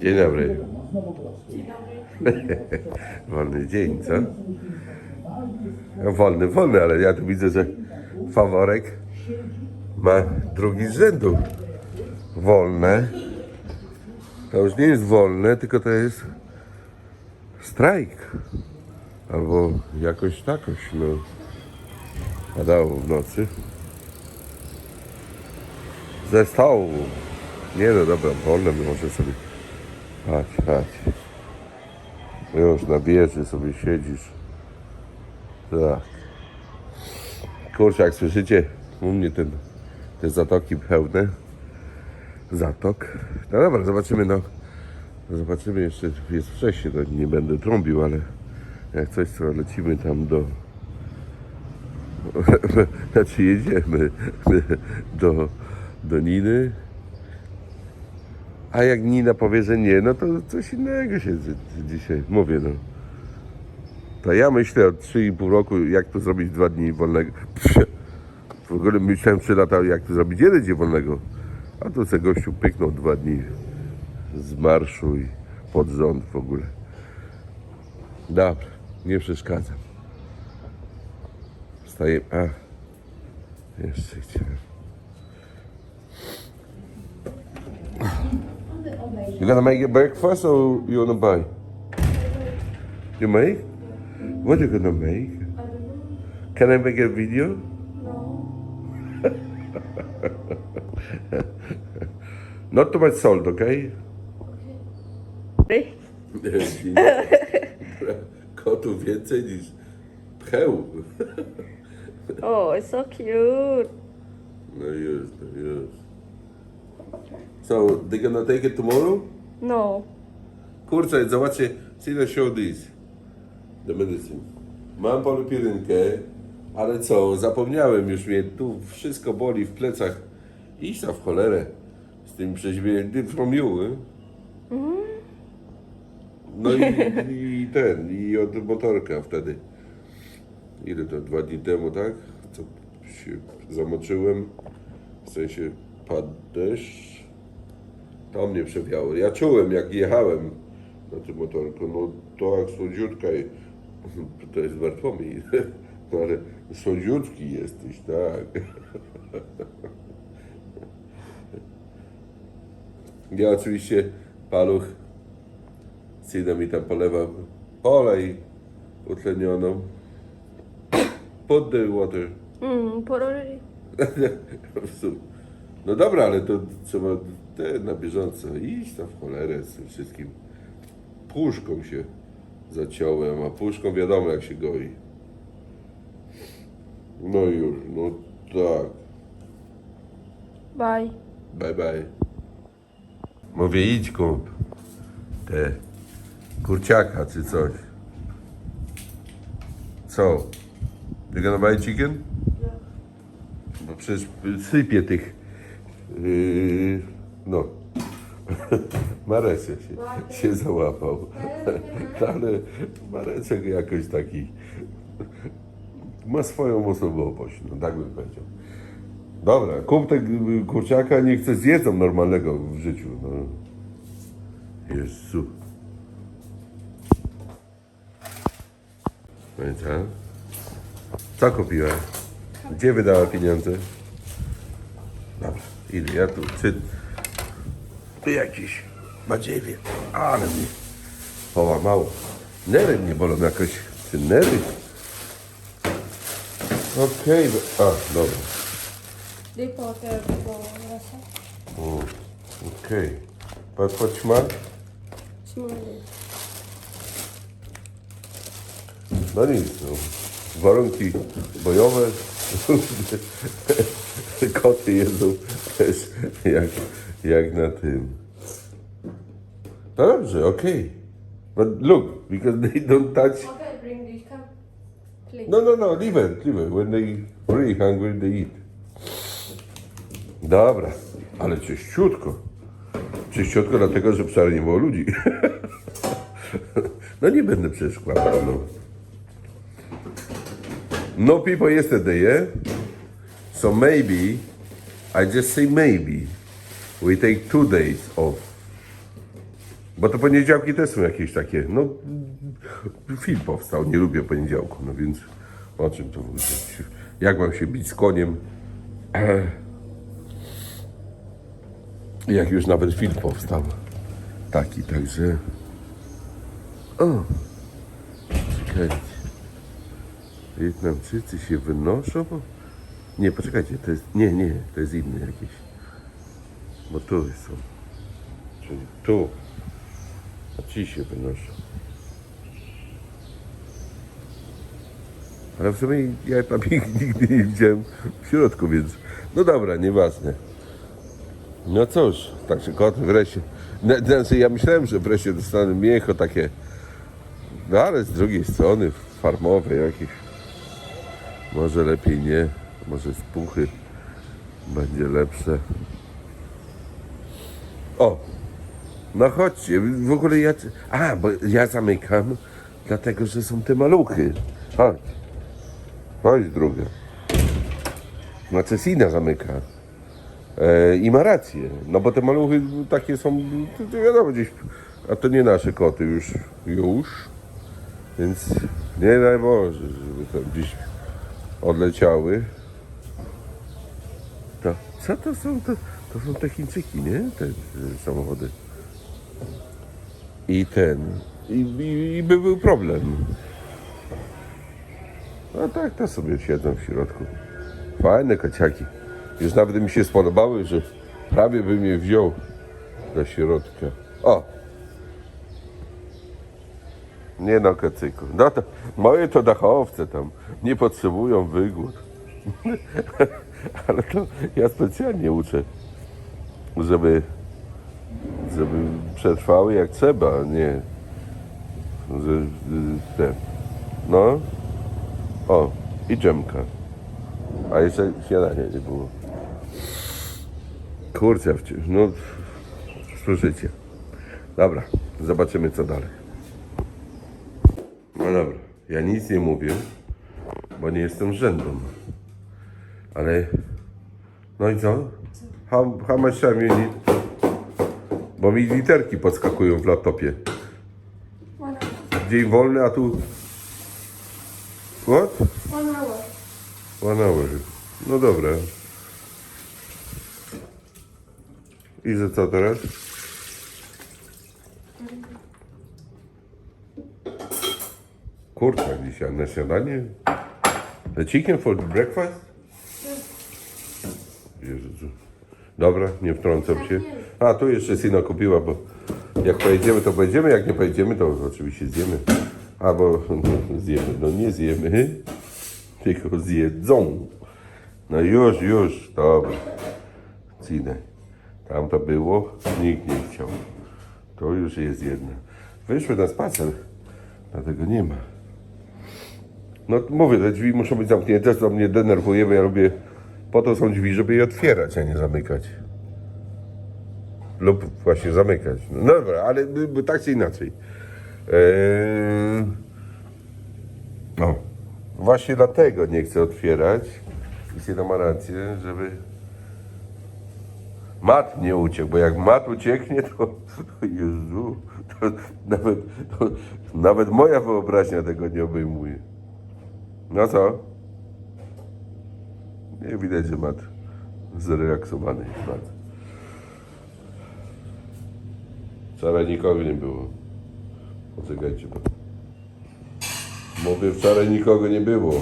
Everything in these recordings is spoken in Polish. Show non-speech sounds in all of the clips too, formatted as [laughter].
Dzień dobry. [laughs] Wolny dzień, co? No, wolny, wolny, ale ja tu widzę, że faworek ma drugi z rzędu. Wolne. To już nie jest wolne, tylko to jest strajk. Albo jakoś takoś, no. Padało w nocy. Ze stołu. Nie no dobra, wolne może sobie. Chodź, chodź. Już na wieży sobie siedzisz. Tak. Kurczę, jak słyszycie, u mnie ten, te zatoki pełne. Zatok. No dobra, zobaczymy, no. Zobaczymy jeszcze, jest wcześniej, to nie będę trąbił, ale jak coś, to lecimy tam do... [laughs] Znaczy jedziemy [laughs] do, do Niny. A jak Nina powie, że nie, no to coś innego się dzisiaj mówię, no. To ja myślę od 3,5 roku, jak tu zrobić dwa dni wolnego. [laughs] W ogóle myślałem 3 lata, jak tu zrobić jeden dzień wolnego. A tu se gościu pyknął dwa dni z marszu i pod rząd w ogóle. Dobra, nie przeszkadzam. Wstaję. A, jeszcze chciałem. You gonna make your breakfast or you wanna buy? You make? What you gonna make? Can I make a video? No. [laughs] Not too much salt, okay? Kotów [laughs] więcej niż pcheł. Oh, it's so cute. No już, no już. So, they gonna take it tomorrow? No. Kurczę, zobaczcie, see the show this. The medicine. Mam polipirynkę, ale co, zapomniałem już mnie, tu wszystko boli w plecach. Idź tam w cholerę z tym przeźwiętym from you, eh? No i, [laughs] i ten, i od motorka wtedy. Ile to, dwa dni temu, tak? Co się zamoczyłem, w sensie padł deszcz. To mnie przewiało. Ja czułem, jak jechałem na tym motorku, no to jak słodziutka [laughs] to jest Bartłomiej, [laughs] no ale słodziutki jesteś, tak. [laughs] Ja oczywiście paluch syna mi tam polewa olej utlenioną. Put the water. Mm, put. No dobra, ale to trzeba te na bieżąco iść tam w cholerę z tym wszystkim. Puszką się zaciąłem, a puszką wiadomo jak się goi. No już, no tak. Bye. Bye bye. Mówię idź kup te kurciaka czy coś. Co? You gonna buy chicken? Bo przecież sypie tych. Yy, no. [laughs] Maresia się, się załapał. [laughs] Ale Marecek jakoś taki ma swoją osobowość, no tak bym powiedział. Dobra, kup tego kurciaka, niech coś zjedzą normalnego w życiu. No. Jezu. No i co? Co kupiła? Gdzie wydała pieniądze? Dobra, ile ja tu, czy... Tu jakiś badziewie, ale mnie połamało. Nery mnie bolą jakoś, czy nery? Okej, do- a, dobra. Reporter po Russia. O, Okej. Okay. Patrz ma? No nic, no. Warunki bojowe. [laughs] Koty jedzą też jak, jak na tym. No dobrze, okej. But look, because they don't touch... Okay, bring this. Please. No, no, no, leave it, leave it. When they really hungry, they eat. Dobra, ale czyściutko. Czyściutko dlatego, że wcale nie było ludzi. [laughs] no nie będę przecież kłamał, no. No people yesterday, yeah? So maybe, I just say maybe, we take two days off. Bo to poniedziałki też są jakieś takie, no film powstał, nie lubię poniedziałku, no więc o czym to mówić? Jak mam się bić z koniem? Jak już nawet film powstał. Taki, także... O! Czekajcie. Wietnamczycy się wynoszą? Nie, poczekajcie, to jest... Nie, nie, to jest inny jakiś. Bo tu są. Czyli tu. A ci się wynoszą. Ale w sumie ja tam [laughs] ich nigdy nie widziałem w środku, więc no dobra, nieważne. No cóż, także koty wreszcie. na- Znaczy ja myślałem, że wreszcie dostanę mięcho takie, no ale z drugiej strony farmowe jakieś. Może lepiej nie, może z puchy będzie lepsze. O, no chodźcie, w ogóle ja... A, bo ja zamykam, dlatego że są te maluchy. Chodź. Chodź, druga. No Cesina zamyka. E, I ma rację, no bo te maluchy takie są, to, wiadomo gdzieś, a to nie nasze koty już, już. Więc nie daj Boże, żeby tam gdzieś odleciały. To, co to są? To, to są te Chińczyki, nie? Te, e, samochody. I ten. I, i, I by był problem. No tak, to sobie siedzą w środku. Fajne kociaki. Już nawet mi się spodobały, że prawie bym je wziął do środka. O! Nie no, kacyku. No to moje to dachowce tam nie potrzebują wygód. [laughs] Ale to ja specjalnie uczę, żeby, żeby przetrwały jak trzeba, nie. Że. No. O, i dżemka. A jeszcze śniadania nie było. Kurczę, no słyszycie. Dobra, zobaczymy co dalej. No dobra, ja nic nie mówię, bo nie jestem rzędą. Ale, no i co? How, how much time you need? Bo mi literki podskakują w laptopie. One hour. Dzień wolny, a tu... What? One hour. One hour. No dobra. I że co teraz? Kurczak dzisiaj na śniadanie? The chicken for breakfast? Jezu. Dobra, nie wtrącam się. A, tu jeszcze syna kupiła, bo jak pojedziemy, to pojedziemy, jak nie pojedziemy, to oczywiście zjemy. Albo [laughs] zjemy, no nie zjemy, [laughs] tylko zjedzą. No już, już, dobra. Cinę. Tam to było, nikt nie chciał. To już jest jedna. Wyszły na spacer, dlatego nie ma. No mówię, te drzwi muszą być zamknięte, to mnie denerwuje, bo ja lubię, po to są drzwi, żeby je otwierać, a nie zamykać. Lub właśnie zamykać. No dobra, ale tak czy inaczej. Eee... No, właśnie dlatego nie chcę otwierać. I Syna ma rację, żeby mat nie uciekł, bo jak mat ucieknie, to Jezu, to nawet, to nawet moja wyobraźnia tego nie obejmuje. No co? Nie widać, że mat zrelaksowany jest bardzo. Wczoraj nikogo nie było. Poczekajcie. Mówię, wczoraj nikogo nie było. [laughs]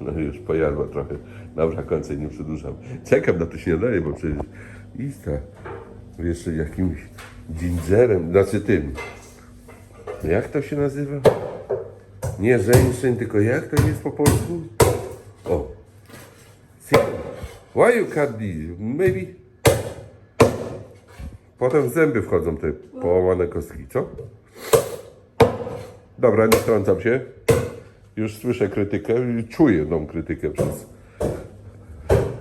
No już pojadła trochę. Dobra, końca nie przedłużam. Czekam na to śniadanie, bo przecież ista jeszcze jakimś gingerem, znaczy tym. Jak to się nazywa? Nie żeńszeń, tylko jak to jest po polsku? O. Why you cut these? Maybe. Potem w zęby wchodzą te połamane kostki, co? Dobra, nie wtrącam się. Już słyszę krytykę, czuję tą krytykę przez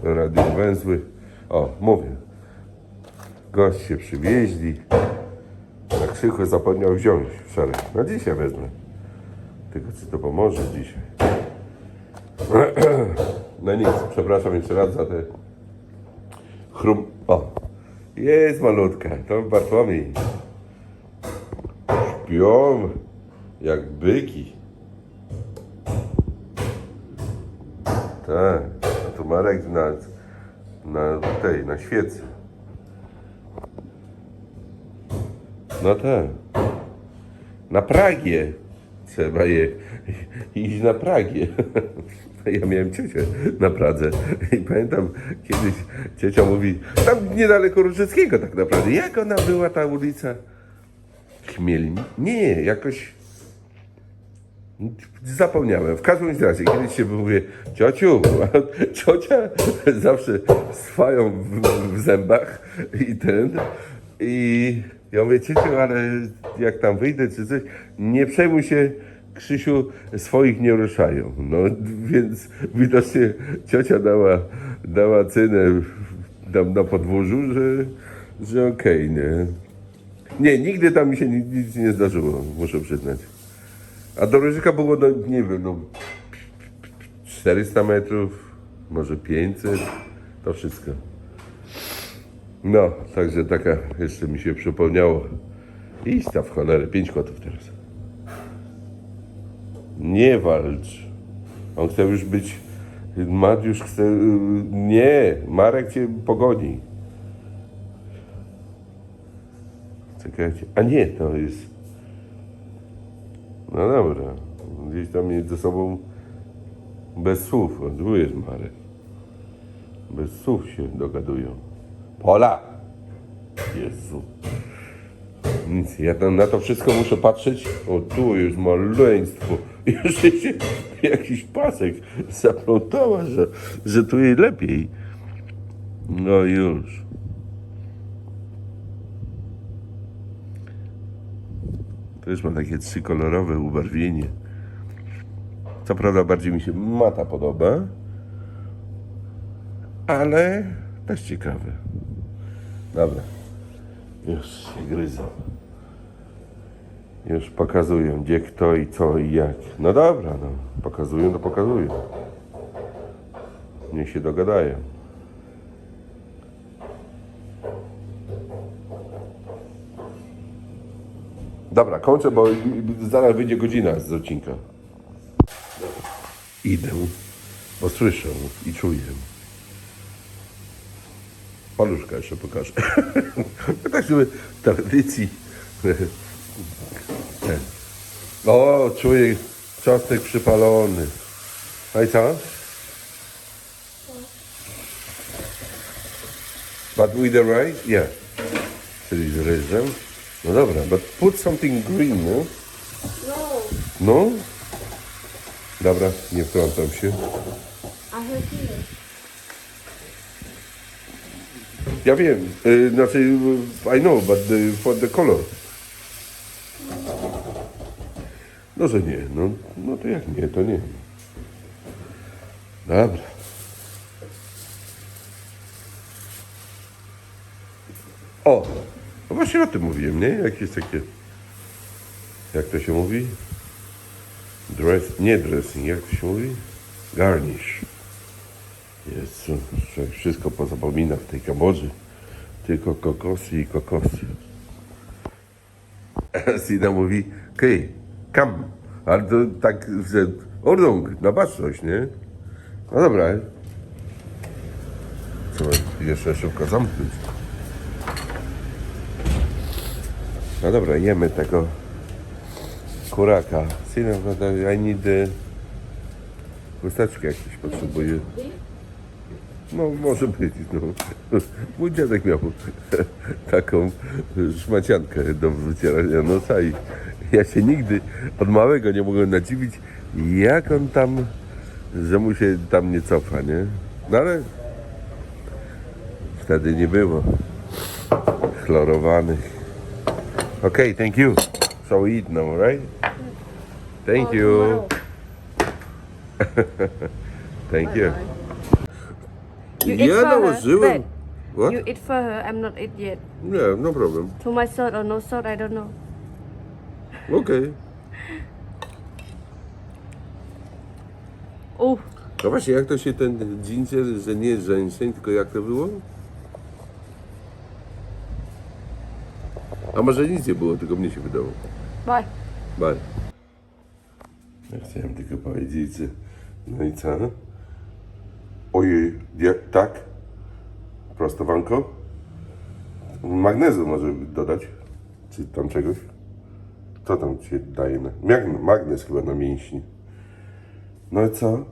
radio węzły. O, mówię. Goście przywieźli. Na krzychu zapomniał wziąć wczoraj. No dzisiaj wezmę. Tylko czy to pomoże dzisiaj? [clears throat] No nic, przepraszam jeszcze raz za te chrum... O, Jest malutka, to Bartłomiej. Śpią jak byki. Tak, to Marek na, na tej, na świecy. No tak. Na Pragie trzeba je iść na Pragie. [laughs] Ja miałem ciocię na Pradze i pamiętam kiedyś ciocia mówi, tam niedaleko Różyckiego tak naprawdę. Jak ona była ta ulica? Chmielni? Nie, jakoś Zapomniałem. W każdym razie, kiedyś się mówię, ciociu, [laughs] ciocia zawsze z fają w, w zębach i ten. I ja mówię, ciociu, ale jak tam wyjdę czy coś, nie przejmuj się, Krzysiu, swoich nie ruszają. No więc widocznie ciocia dała, dała cenę tam na podwórzu, że, że okej, nie. Nie, nigdy tam mi się nic, nic nie zdarzyło, muszę przyznać. A do Ryżyka było, no, nie wiem, no 400 metrów, może 500, to wszystko. No, także taka jeszcze mi się przypomniało. Iść ta w cholerę, 5 kotów teraz. Nie walcz. On chce już być, Mariusz chce, nie, Marek cię pogoni. Czekajcie, a nie, to jest... No dobra. Gdzieś tam między sobą bez słów. Jest Marek. Bez słów się dogadują. Pola! Jezu. Nic, ja tam na to wszystko muszę patrzeć. O, tu jest maleństwo. [laughs] Jeszcze się jakiś pasek zaplątała, że, że tu jej lepiej. No już. To już ma takie trzykolorowe ubarwienie. Co prawda bardziej mi się mata podoba, ale też ciekawe. Dobra, już się gryzą. Już pokazują, gdzie kto i co i jak. No dobra, no. Pokazują, to pokazują. Niech się dogadają. Dobra, kończę, bo zaraz wyjdzie godzina z odcinka. Idę, bo słyszę i czuję. Paluszka jeszcze pokażę. [laughs] tak sobie tradycji. Ten. O, czuję czosnek przypalony. A i co? But with the rice? Yeah. Czyli z ryżem. No dobra, but put something green, no? No, No? Dobra, nie wtrącam się. I have here. Ja wiem, y, znaczy, y, I know, but the, for the color. No, że nie, no, no to jak nie, to nie. Dobra. O, no właśnie o tym mówiłem, nie? Jak jest takie, jak to się mówi? Dress, nie dressing, jak to się mówi? Garnish. Jezu, człowiek wszystko pozapomina w tej Kambodży. Tylko kokosy i kokosy. [laughs] Sina mówi, okej, kam. Ale to tak, że ordung, na baczność, nie? No dobra. Trzeba jeszcze szybko zamknąć. No dobra, jemy tego kuraka. Sina, I need the... Chusteczkę jakieś potrzebuję. No, może być, no. Mój dziadek miał taką szmaciankę do wycierania nosa i ja się nigdy od małego nie mogłem nadziwić, jak on tam, że mu się tam nie cofa, nie? No ale wtedy nie było chlorowanych. Okay, thank you. So we eat now, right? Thank you. [laughs] Thank you. You eat Ja for her, nałożyłem. but What? You eat for her, I'm not eat yet. Nie, no problem. To my salt or no salt, I don't know. Okej. [laughs] Oh, No właśnie, jak to się ten ginger, że nie żeńszeń, tylko jak to było? A może nic nie było, tylko mnie się wydało. Bye. Bye. Ja chciałem tylko powiedzieć, że... No i co? Ojej, ja, tak? Prostowanko? Magnezu może dodać? Czy tam czegoś? Co tam ci daje? Magnez chyba na mięśnie. No i co?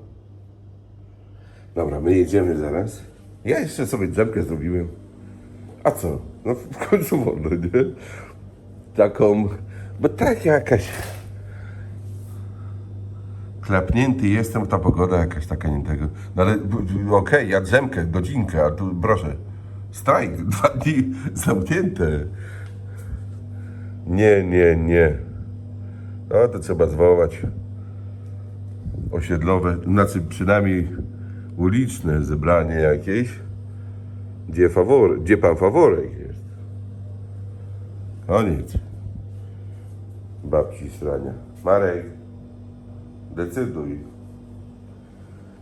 Dobra, my jedziemy zaraz. Ja jeszcze sobie drzemkę zrobiłem. A co? No w końcu wolno, nie? Taką, bo tak jakaś... Klepnięty jestem, ta pogoda jakaś taka nie tego. No ale okej, ja drzemkę, godzinkę, a tu proszę. Strajk, [laughs] dwa dni zamknięte. Nie, nie, nie. No to trzeba zwołać osiedlowe, znaczy przynajmniej uliczne zebranie jakieś, gdzie, fawor, gdzie pan faworek jest. Koniec. Babci strania. Marek, decyduj.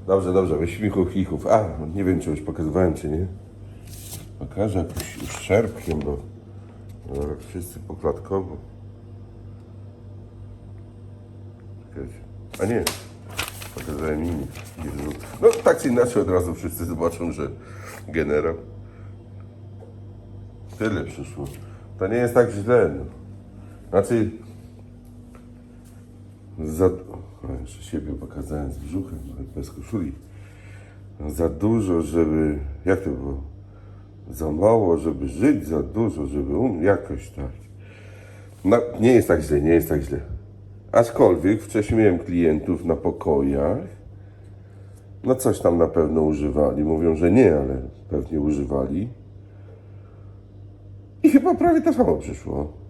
Dobrze, dobrze, we śmichu chichów. A, nie wiem, czy już pokazywałem, czy nie. Pokażę jakoś już szerpkiem, bo jak wszyscy pokładkowo. Czekajcie. A nie, pokazałem inni. No tak czy inaczej od razu wszyscy zobaczą, że generał. Tyle przyszło. To nie jest tak źle. No. Znaczy, za... Jeszcze siebie pokazałem z brzuchem, ale bez koszuli. Za dużo, żeby... Jak to było? Za mało, żeby żyć, za dużo, żeby um... Jakoś tak. No, nie jest tak źle, nie jest tak źle. Aczkolwiek wcześniej miałem klientów na pokojach. No coś tam na pewno używali. Mówią, że nie, ale pewnie używali. I chyba prawie to samo przyszło.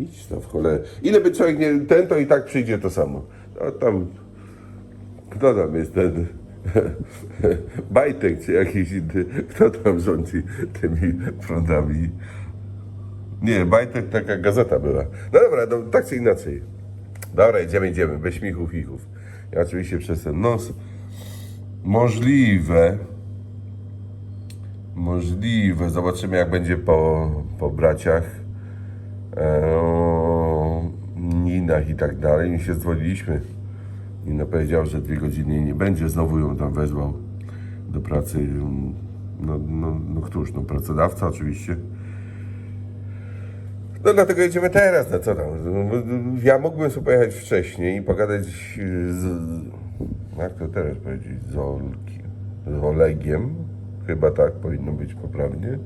Idź tam w cholerę. Ile by człowiek nie ten, to i tak przyjdzie to samo. No tam, kto tam jest ten [laughs] Bajtek czy jakiś inny, kto tam rządzi tymi prądami? Nie, Bajtek taka gazeta była. No dobra, no, tak czy inaczej. Dobra, idziemy, idziemy, bez śmichów, chichów. Ja oczywiście przez ten nos. Możliwe, możliwe, zobaczymy jak będzie po, po braciach, Ninach i tak dalej. Mi się dzwoniliśmy. Nina powiedziała, że dwie godziny nie będzie, znowu ją tam wezwał do pracy. No, no, no któż, no pracodawca oczywiście. No dlatego jedziemy teraz, no co tam. Ja mógłbym sobie pojechać wcześniej i pogadać z, jak to teraz powiedzieć, z, Olki, z Olegiem. Chyba tak powinno być poprawnie.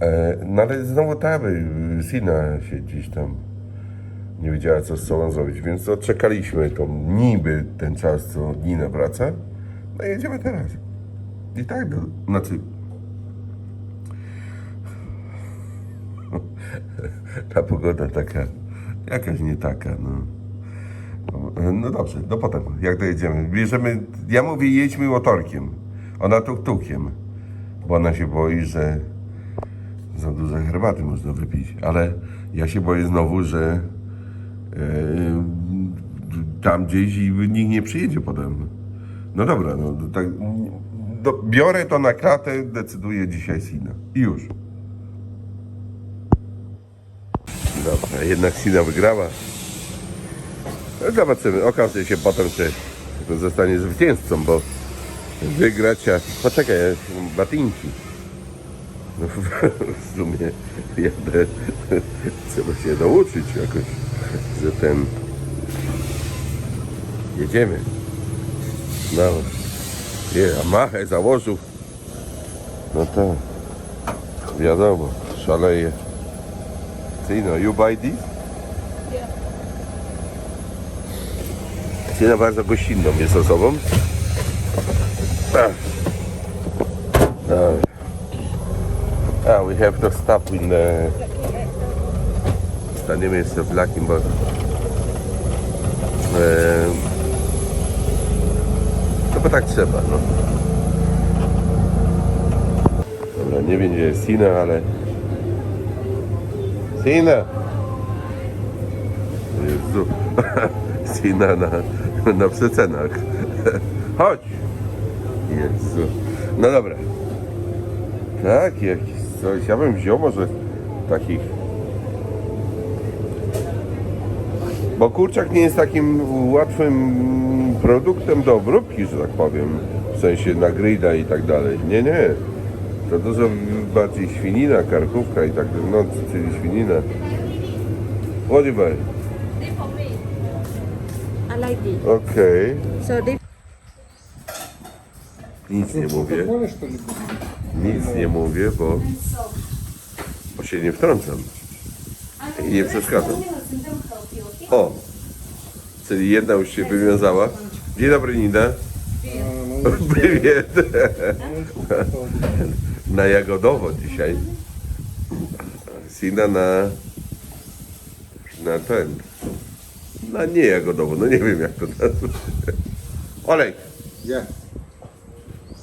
E, no ale znowu tam, y, Sina się gdzieś tam nie wiedziała, co z sobą zrobić, więc odczekaliśmy niby ten czas, co Nina wraca. No i jedziemy teraz. I tak, no, znaczy... [laughs] Ta pogoda taka, jakaś nie taka, no. No dobrze, no potem, jak dojedziemy. Bierzemy, ja mówię, jedźmy motorkiem, ona tuk-tukiem, bo ona się boi, że za dużo herbaty można wypić, ale ja się boję znowu, że e, tam gdzieś i nikt nie przyjedzie potem. No dobra, no tak, do, biorę to na klatę, decyduję dzisiaj Sina. I już. Dobra, jednak Sina wygrała. No zobaczymy, okaże się potem, czy zostanie zwycięzcą, bo wygrać, a... Poczekaj, batinki. No, w sumie jadę, trzeba się nauczyć jakoś, że ten... Jedziemy. No, nie, a machę założył. No tak, wiadomo, szaleje. Cino, you buy this? Cina bardzo gościnną jest osobą. Ah, we have to stop in the... Jeszcze w Lakim, bo... E... No bo tak trzeba, no. Dobra, nie wiem gdzie jest Sina, ale... Sina! Jezu. [laughs] Sina na, na przecenach. [laughs] Chodź! Jezu. No dobra. Tak, jakiś coś. Ja bym wziął może takich. Bo kurczak nie jest takim łatwym produktem do obróbki, że tak powiem. W sensie na grilla i tak dalej. Nie, nie. To dużo bardziej świnina, karkówka i tak dalej. No, czyli świnina. What do you buy? This for me. I like this. Okej. So Nic nie mówię. Nic nie mówię, bo, bo się nie wtrącam i nie przeszkadzam. O, czyli jedna już się wywiązała. Dzień dobry, Nina. Prywiet. [laughs] Na jagodowo dzisiaj. Sina na... Na ten... Na nie jagodowo, no nie wiem jak to nazwać. Olej! Ja.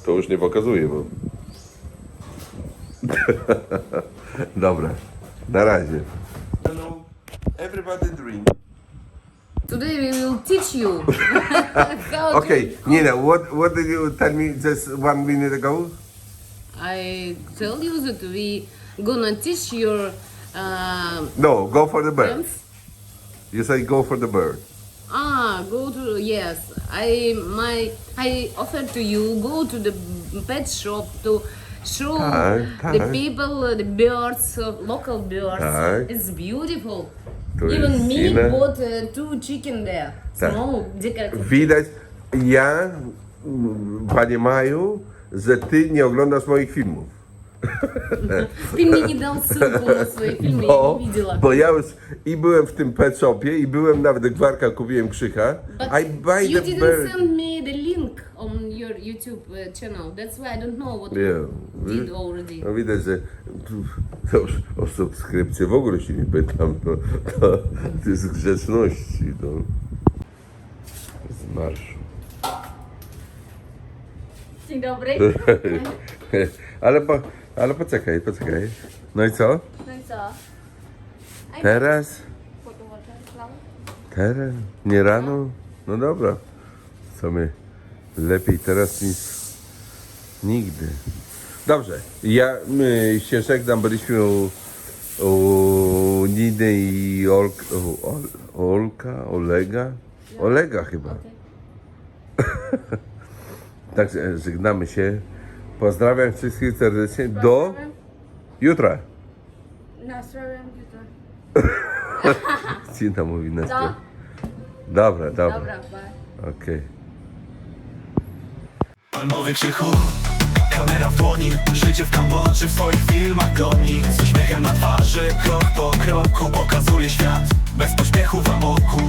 To już nie pokazuję, bo... [laughs] Dobra, na razie. Hello, everybody drink. Today we will teach you [laughs] how Okay, to. Nina, what what did you tell me just one minute ago? I tell you that we gonna teach your uh, No, go for the bird. friends. You say go for the bird. Ah, go to yes. I my I offer to you go to the pet shop to true. Tak, tak. The people, the birds, local birds. Tak. It's beautiful. To Even me inna. bought uh, two chicken there. Tak. Small, decorative. Widać, ja panie Maju, że ty nie oglądasz moich filmów. Ty mi nie dał synku na swoje filmy, bo, ja no, nie widziałam. Bo ja już i byłem w tym pet shopie, i byłem nawet gwarka, kupiłem krzycha. But I buy you the didn't bird. send me the YouTube uh, channel. That's why I don't know what Yeah. you did already. No widać, że to [laughs] już o subskrypcję w ogóle się nie pytam, to, to, to jest grzeczności, no. Z marszu. Dzień dobry. [laughs] ale, po, ale poczekaj, poczekaj. No i co? No i co? Teraz? Teraz? Nie rano? No dobra. Co my? Lepiej teraz niż nigdy. Dobrze. Ja my się żegnam, byliśmy u, u Niny i u, Ol, Olka, Olega? Olega chyba. [laughs] Także żegnamy się. Pozdrawiam wszystkich serdecznie. Do jutra. Nastrojem jutro. [laughs] Cina mówi na? Dobra, dobra. Dobra, bye. Okej. Palmowy krzychu, kamera w dłoni Życie w Kambodży w swoich filmach goni Z uśmiechem na twarzy, krok po kroku Pokazuje świat, bez pośpiechu w amoku